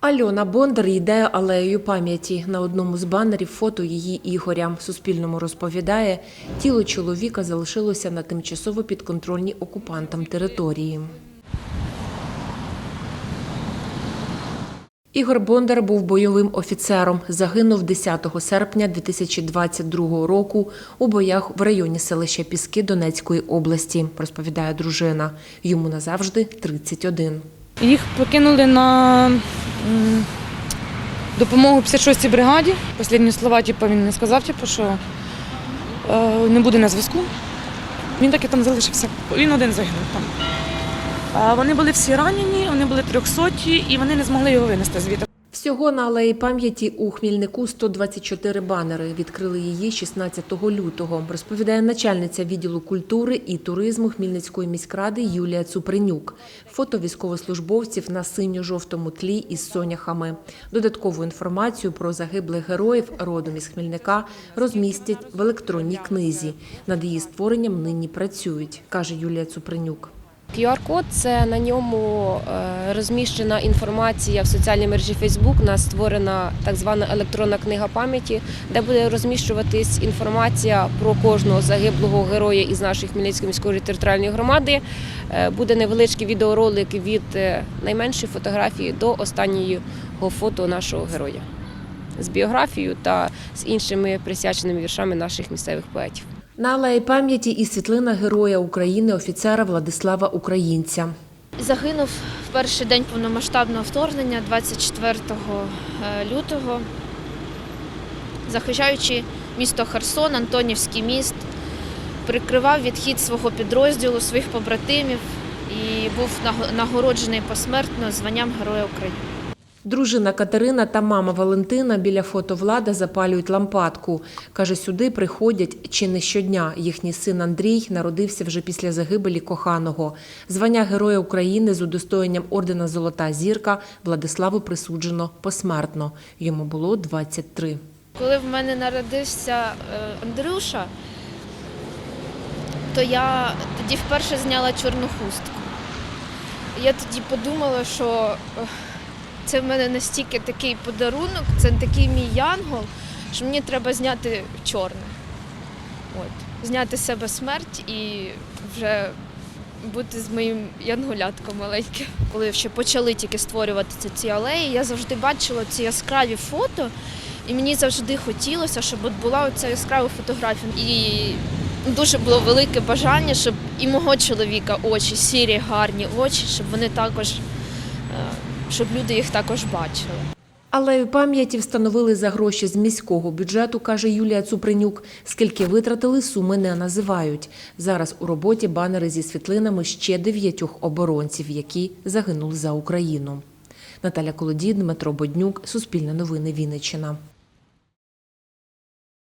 Альона Бондар йде алеєю пам'яті. На одному з банерів фото її Ігоря. Суспільному розповідає, тіло чоловіка залишилося на тимчасово підконтрольній окупантам території. Ігор Бондар був бойовим офіцером. Загинув 10 серпня 2022 року у боях в районі селища Піски Донецької області, розповідає дружина. Йому назавжди 31. Їх покинули на допомогу 56-й бригаді. Послідні слова типу, він не сказав, типу, що е, не буде на зв'язку. Він так і там залишився. Він один загинув там. Вони були всі ранені, вони були трьохсоті, і вони не змогли його винести звідти. Всього на алеї пам'яті у Хмільнику 124 банери. Відкрили її 16 лютого, розповідає начальниця відділу культури і туризму Хмільницької міськради Юлія Цупринюк. Фото військовослужбовців на синьо-жовтому тлі із соняхами. Додаткову інформацію про загиблих героїв родом із Хмільника розмістять в електронній книзі. Над її створенням нині працюють, каже Юлія Цупринюк. QR-код це на ньому е, розміщена інформація в соціальній мережі Facebook. Нас створена так звана електронна книга пам'яті, де буде розміщуватись інформація про кожного загиблого героя із нашої Хмельницької міської територіальної громади. Е, Буде невеличкий відеоролик від е, найменшої фотографії до останнього фото нашого героя з біографією та з іншими присвяченими віршами наших місцевих поетів. На алеї пам'яті і світлина героя України офіцера Владислава Українця. Загинув в перший день повномасштабного вторгнення 24 лютого, захищаючи місто Херсон, Антонівський міст, прикривав відхід свого підрозділу, своїх побратимів і був нагороджений посмертно званням Героя України. Дружина Катерина та мама Валентина біля фото Влада запалюють лампадку. Каже, сюди приходять чи не щодня. Їхній син Андрій народився вже після загибелі коханого. Звання Героя України з удостоєнням ордена Золота зірка Владиславу присуджено посмертно. Йому було 23. Коли в мене народився е, Андрюша, то я тоді вперше зняла чорну хустку. Я тоді подумала, що е, це в мене настільки такий подарунок, це такий мій янгол, що мені треба зняти чорне. От. Зняти з себе смерть і вже бути з моїм янголятком маленьким. Коли ще почали тільки створюватися ці алеї, я завжди бачила ці яскраві фото, і мені завжди хотілося, щоб от була оця яскрава фотографія. І дуже було велике бажання, щоб і мого чоловіка очі, сірі, гарні очі, щоб вони також, е, щоб люди їх також бачили. Алею пам'яті встановили за гроші з міського бюджету, каже Юлія Цупринюк. Скільки витратили, суми не називають. Зараз у роботі банери зі світлинами ще дев'ятьох оборонців, які загинули за Україну. Наталя Колодій, Дмитро Боднюк, Суспільне новини Вінниччина.